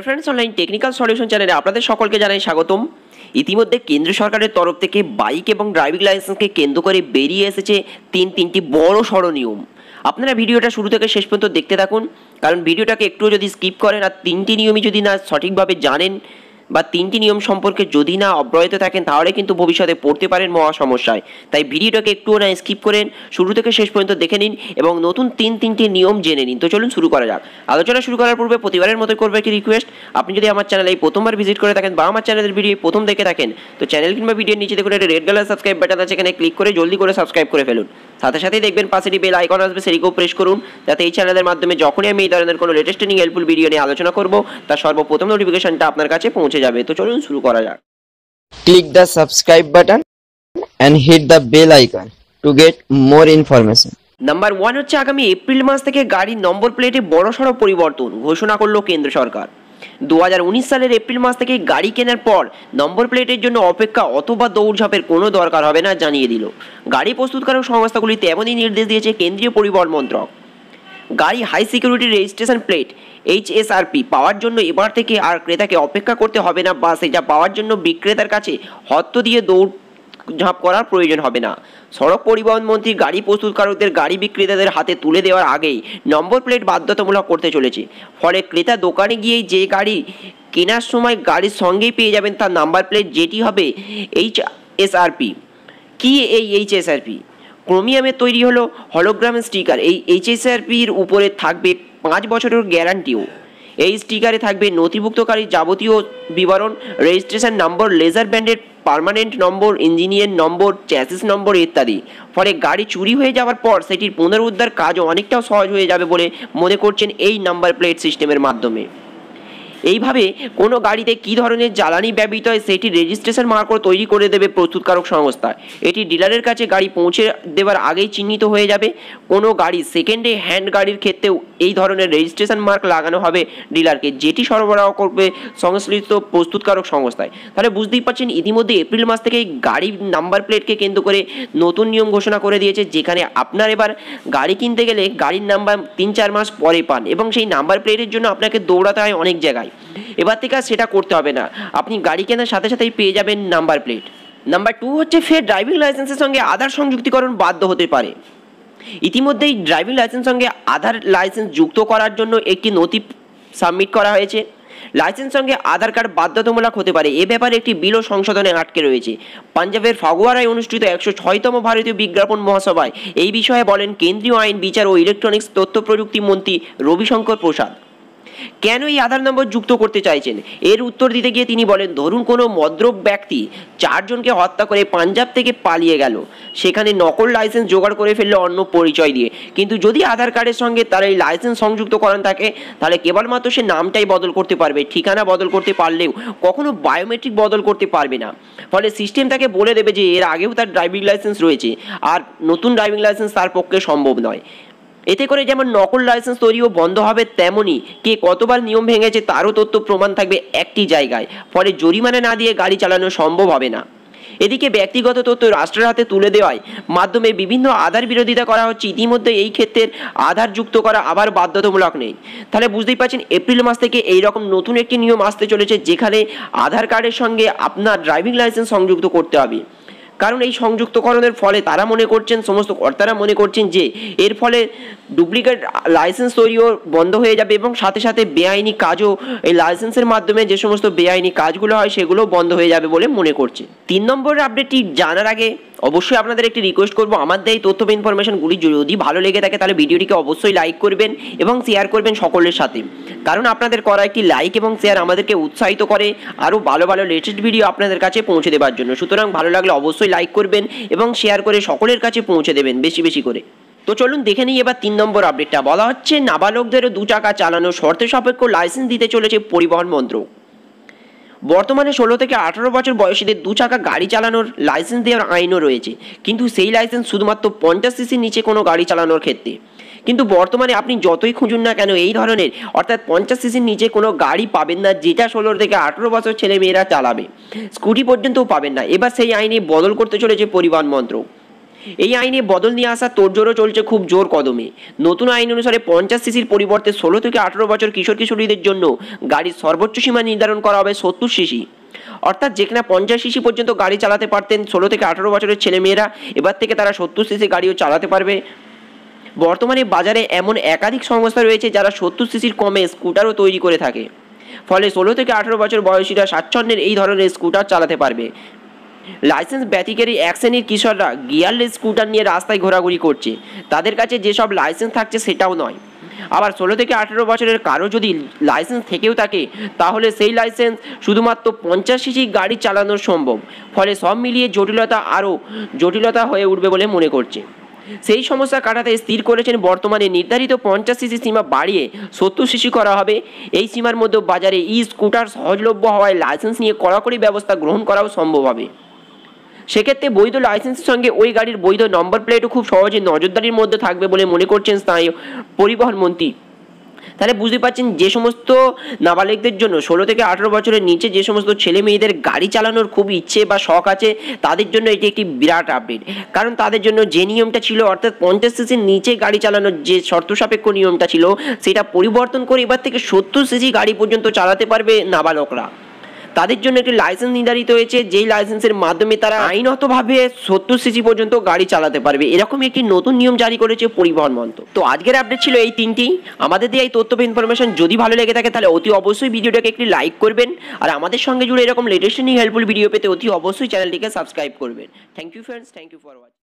Hello friends online technical solution চ্যানেলে আপনাদের সকলকে জানাই স্বাগতম। ইতিমধ্যে কেন্দ্র সরকারের তরফ থেকে বাইক এবং ড্রাইভিং লাইসেন্সকে কেন্দ্র করে বেরিয়ে এসেছে তিন তিনটি বড় নিয়ম আপনারা ভিডিওটা শুরু থেকে শেষ পর্যন্ত দেখতে থাকুন, কারণ ভিডিওটাকে একটুও যদি স্কিপ করেন আর তিনটি নিয়মই যদি না সঠিকভাবে জানেন বা তিনটি নিয়ম সম্পর্কে যদি না অব্যাহত থাকেন, তাহলে কিন্তু ভবিষ্যতে পড়তে পারেন মহা সমস্যায়। তাই ভিডিওটাকে একটুও না স্কিপ করেন, শুরু থেকে শেষ পর্যন্ত দেখে নিন এবং নতুন তিন তিনটি নিয়ম জেনে নিন। তো চলুন শুরু করা যাক। আলোচনা শুরু করার পূর্বে প্রতিবারের মতো করবে একটি রিকোয়েস্ট আপনি যদি আমার চ্যানেলে এই প্রথমবার ভিজিট করে থাকেন বা আমার চ্যানেলের ভিডিও প্রথম দেখে থাকেন, তো চ্যানেল কিংবা ভিডিওর নিচে দেখুন একটা রেড কালার সাবস্ক্রাইব বাটন আছে, এখানে ক্লিক করে জলদি করে সাবস্ক্রাইব করে ফেলুন। সাথে সাথেই দেখবেন পাশেটি বেল আইকন আসবে সেটিকেও প্রেস করুন। যাতে এই চ্যানেলের মাধ্যমে যখনই আমি এই ধরনের কোনো লেটেস্ট নিয়ে হেল্পফুল ভিডিও নিয়ে আলোচনা করব তার সর্বপ্রথম নোটিফিকেশনটা আপনার কাছে পৌঁছে যাবে। তো চলুন শুরু করা যাক। Click the subscribe button and hit the bell icon to get more information number one হচ্ছে আগামী এপ্রিল মাস থেকে গাড়ির নম্বর প্লেটে বড়সড় পরিবর্তন ঘোষণা করল কেন্দ্র সরকার। দুহাজার উনিশ সালের এপ্রিল মাস থেকে গাড়ি কেনার পর নম্বর প্লেটের জন্য অপেক্ষা অথবা দৌড়ঝাঁপের কোনো দরকার হবে না জানিয়ে দিল। গাড়ি প্রস্তুতকারক সংস্থাগুলিতে এমনই নির্দেশ দিয়েছে কেন্দ্রীয় পরিবহন মন্ত্রক। গাড়ি high security registration plate HSRP পাওয়ার জন্য এবার থেকে আর ক্রেতাকে অপেক্ষা করতে হবে না বা সেটা পাওয়ার জন্য বিক্রেতার কাছে হত্ত দিয়ে দৌড় ঝাঁপ করার প্রয়োজন হবে না। সড়ক পরিবহন মন্ত্রী, গাড়ি প্রস্তুতকারকদের, গাড়ি বিক্রেতাদের হাতে তুলে দেওয়ার আগেই নম্বর প্লেট বাধ্যতামূলক করতে চলেছে। ফলে ক্রেতা দোকানে গিয়েই যে গাড়ি কেনার সময় গাড়ির সঙ্গেই পেয়ে যাবেন তার নাম্বার প্লেট, যেটি হবে এইচ এসআরপি কি এই এইচ এইচএসআরপি ক্রোমিয়ামে তৈরি হলো হলোগ্রাম স্টিকার। এই এইচএসআরপির উপরে থাকবে পাঁচ বছরের গ্যারান্টিও। এই স্টিকারে থাকবে নথিভুক্তকারী যাবতীয় বিবরণ, রেজিস্ট্রেশন নম্বর, লেজার ব্যান্ডের permanent number, engineer number, chassis number ইত্যাদি। ফলে গাড়ি চুরি হয়ে যাওয়ার পর সেটির পুনরুদ্ধার কাজও অনেকটাও সহজ হয়ে যাবে বলে মনে করছেন এই নাম্বার প্লেট সিস্টেমের মাধ্যমে। এইভাবে কোনো গাড়িতে কী ধরনের জ্বালানি ব্যবহৃত হয় সেটি রেজিস্ট্রেশন মার্কও তৈরি করে দেবে প্রস্তুতকারক সংস্থা। এটি ডিলারের কাছে গাড়ি পৌঁছে দেওয়ার আগেই চিহ্নিত হয়ে যাবে। কোনো গাড়ি সেকেন্ডে হ্যান্ড গাড়ির ক্ষেত্রেও এই ধরনের রেজিস্ট্রেশন মার্ক লাগানো হবে ডিলারকে, যেটি সরবরাহ করবে সংশ্লিষ্ট প্রস্তুতকারক সংস্থায়। তাহলে বুঝতেই পারছেন, ইতিমধ্যে এপ্রিল মাস থেকে গাড়ির নাম্বার প্লেটকে কেন্দ্র করে নতুন নিয়ম ঘোষণা করে দিয়েছে, যেখানে আপনার এবার গাড়ি কিনতে গেলে গাড়ির নাম্বার তিন চার মাস পরে পান এবং সেই নাম্বার প্লেটের জন্য আপনাকে দৌড়াতে হয় অনেক জায়গায়। এবার থেকে আর সেটা করতে হবে না। আপনি গাড়ি কেনার সাথে সাথেই পেয়ে যাবেন নাম্বার প্লেট নাম্বার টু হচ্ছে ফের ড্রাইভিং লাইসেন্সের সঙ্গে আধার সংযুক্তিকরণ বাধ্য হতে পারে। ইতিমধ্যেই ড্রাইভিং লাইসেন্স সঙ্গে আধার লাইসেন্স যুক্ত করার জন্য একটি নথি সাবমিট করা হয়েছে। লাইসেন্স সঙ্গে আধার কার্ড বাধ্যতামূলক হতে পারে। এ ব্যাপারে একটি বিলও সংশোধনে আটকে রয়েছে। পাঞ্জাবের ফাগুয়ারায় অনুষ্ঠিত একশো ছয়তম ভারতীয় বিজ্ঞাপন মহাসভায় এই বিষয়ে বলেন কেন্দ্রীয় আইন, বিচার ও ইলেকট্রনিক্স তথ্য প্রযুক্তি মন্ত্রী রবিশঙ্কর প্রসাদ। কেন এই আধার নম্বর যুক্ত করতে চাইছেন? এর উত্তর দিতে গিয়ে তিনি বলেন, ধরুন কোনো মদ্রব ব্যক্তি চারজনকে হত্যা করে পাঞ্জাব থেকে পালিয়ে গেল। সেখানে নকল লাইসেন্স জোগাড় করে ফেলল অন্য পরিচয় দিয়ে। কিন্তু যদি আধার কার্ডের সঙ্গে তার এই লাইসেন্স সংযুক্ত করান থাকে, তাহলে কেবলমাত্র সে নামটাই বদল করতে পারবে। ঠিকানা বদল করতে পারলেও কখনো বায়োমেট্রিক বদল করতে পারবে না। ফলে সিস্টেম তাকে বলে দেবে যে, এর আগেও তার ড্রাইভিং লাইসেন্স রয়েছে। আর নতুন ড্রাইভিং লাইসেন্স তার পক্ষে সম্ভব নয়। এতে করে যেমন নকল লাইসেন্স তৈরিও বন্ধ হবে তেমনই কে কতবার নিয়ম ভেঙেছে তারও তথ্য প্রমাণ থাকবে একটি জায়গায়। ফলে জরিমানা না দিয়ে গাড়ি চালানো সম্ভব হবে না। এদিকে ব্যক্তিগত তথ্য রাষ্ট্রের হাতে তুলে দেওয়ায় মাধ্যমে বিভিন্ন আধার বিরোধিতা করা হচ্ছে। ইতিমধ্যে এই ক্ষেত্রের আধার যুক্ত করা আবার বাধ্যতামূলক নেই। তাহলে বুঝতেই পারছেন, এপ্রিল মাস থেকে এই রকম নতুন একটি নিয়ম আসতে চলেছে, যেখানে আধার কার্ডের সঙ্গে আপনার ড্রাইভিং লাইসেন্স সংযুক্ত করতে হবে। কারণ এই সংযুক্তকরণের ফলে তারা মনে করছেন, সমস্ত কর্তারা মনে করছেন যে এর ফলে ডুপ্লিকেট লাইসেন্স তৈরিও বন্ধ হয়ে যাবে এবং সাথে সাথে বেআইনি কাজও এই লাইসেন্সের মাধ্যমে যে সমস্ত বেআইনি কাজগুলো হয় সেগুলো বন্ধ হয়ে যাবে বলে মনে করছে। তিন নম্বরের আপডেটটি জানার আগে অবশ্যই আপনাদের একটি রিকোয়েস্ট করব। আমাদের এই তথ্য বা ইনফরমেশনগুলি যদি ভালো লেগে থাকে, তাহলে ভিডিওটিকে অবশ্যই লাইক করবেন এবং শেয়ার করবেন সকলের সাথে। কারণ আপনাদের করা একটি লাইক এবং শেয়ার আমাদেরকে উৎসাহিত করে আরও ভালো ভালো লেটেস্ট ভিডিও আপনাদের কাছে পৌঁছে দেওয়ার জন্য। সুতরাং ভালো লাগলে অবশ্যই লাইক করবেন এবং শেয়ার করে সকলের কাছে পৌঁছে দেবেন বেশি বেশি করে। তো চলুন দেখে নিই এবার তিন নম্বর আপডেটটা বলা হচ্ছে নাবালকদেরও দু টাকা চালানো শর্ত সাপেক্ষ লাইসেন্স দিতে চলেছে পরিবহন মন্ত্রক। বর্তমানে ষোলো থেকে আঠারো বছর বয়সীদের দু চাকা গাড়ি চালানোর লাইসেন্স দেওয়ার আইনও রয়েছে। কিন্তু সেই লাইসেন্স শুধুমাত্র পঞ্চাশ সিসির নিচে কোনো গাড়ি চালানোর ক্ষেত্রে। কিন্তু বর্তমানে আপনি যতই খুঁজুন না কেন, এই ধরনের অর্থাৎ পঞ্চাশ সিসির নিচে কোনো গাড়ি পাবেন না, যেটা ষোলো থেকে আঠেরো বছর ছেলে মেয়েরা চালাবে। স্কুটি পর্যন্তও পাবেন না। এবার সেই আইনে বদল করতে চলেছে পরিবহন মন্ত্রক। এই আইনে বদল নিয়ে আসা তোড়জোড়ও চলছে খুব জোর কদমে। নতুন আইন অনুসারে পঞ্চাশ সিসির পরিবর্তে ষোলো থেকে আঠেরো বছর কিশোর কিশোরীদের জন্য গাড়ির সর্বোচ্চ সীমা নির্ধারণ করা হবে সত্তর সিসি। অর্থাৎ যেখানে পঞ্চাশ সিসি পর্যন্ত গাড়ি চালাতে পারতেন ষোলো থেকে আঠেরো বছরের ছেলেমেয়েরা, এবার থেকে তারা সত্তর সিসি গাড়িও চালাতে পারবে। বর্তমানে বাজারে এমন একাধিক সংস্থা রয়েছে যারা সত্তর সিসির কমে স্কুটারও তৈরি করে থাকে। ফলে ষোলো থেকে আঠেরো বছর বয়সীরা স্বাচ্ছন্দ্যের এই ধরনের স্কুটার চালাতে পারবে। লাইসেন্স ব্যতিকারী এক শ্রেণির কিশোররা গিয়ারলেস স্কুটার নিয়ে রাস্তায় ঘোরাঘুরি করছে। তাদের কাছে যেসব লাইসেন্স থাকছে সেটাও নয়। আবার ষোলো থেকে আঠেরো বছরের কারও যদি লাইসেন্স থেকেও থাকে, তাহলে সেই লাইসেন্স শুধুমাত্র পঞ্চাশ সিসি গাড়ি চালানো সম্ভব। ফলে সব মিলিয়ে জটিলতা আরও জটিলতা হয়ে উঠবে বলে মনে করছে। সেই সমস্যা কাটাতে স্থির করেছেন বর্তমানে নির্ধারিত পঞ্চাশ সিসি সীমা বাড়িয়ে সত্তর সিসি করা হবে। এই সীমার মধ্যে বাজারে ই স্কুটার সহজলভ্য হওয়ায় লাইসেন্স নিয়ে কড়াকড়ি ব্যবস্থা গ্রহণ করাও সম্ভব হবে। সেক্ষেত্রে বৈধ লাইসেন্সের সঙ্গে ওই গাড়ির বৈধ নম্বর প্লেটও খুব সহজে নজরদারির মধ্যে থাকবে বলে মনে করছেন স্থানীয় পরিবহন মন্ত্রী। তাহলে বুঝতে পারছেন যে সমস্ত নাবালিকদের জন্য ষোলো থেকে আঠেরো বছরের নিচে যে সমস্ত ছেলে মেয়েদের গাড়ি চালানোর খুব ইচ্ছে বা শখ আছে, তাদের জন্য এটি একটি বিরাট আপডেট কারণ তাদের জন্য যে নিয়মটা ছিল, অর্থাৎ পঞ্চাশ সিসির নিচে গাড়ি চালানোর যে শর্ত সাপেক্ষ নিয়মটা ছিল, সেটা পরিবর্তন করে এবার থেকে সত্তর সিসি গাড়ি পর্যন্ত চালাতে পারবে নাবালকরা। তাদের জন্য একটি লাইসেন্স নির্ধারিত হয়েছে, যেই লাইসেন্সের মাধ্যমে তারা আইনতভাবে সত্তর সিসি পর্যন্ত গাড়ি চালাতে পারবে। এরকম একটি নতুন নিয়ম জারি করেছে পরিবহন মন্ত্র তো আজকের আপডেট ছিল এই তিনটি। আমাদের দিয়ে এই তথ্য ইনফরমেশন যদি ভালো লেগে থাকে, তাহলে অতি অবশ্যই ভিডিওটাকে একটি লাইক করবেন। আর আমাদের সঙ্গে জুড়ে এরকম লেটেস্ট হেল্পফুল ভিডিও পেতে অতি অবশ্যই চ্যানেলটিকে সাবস্ক্রাইব করবেন। Thank you friends thank you for watching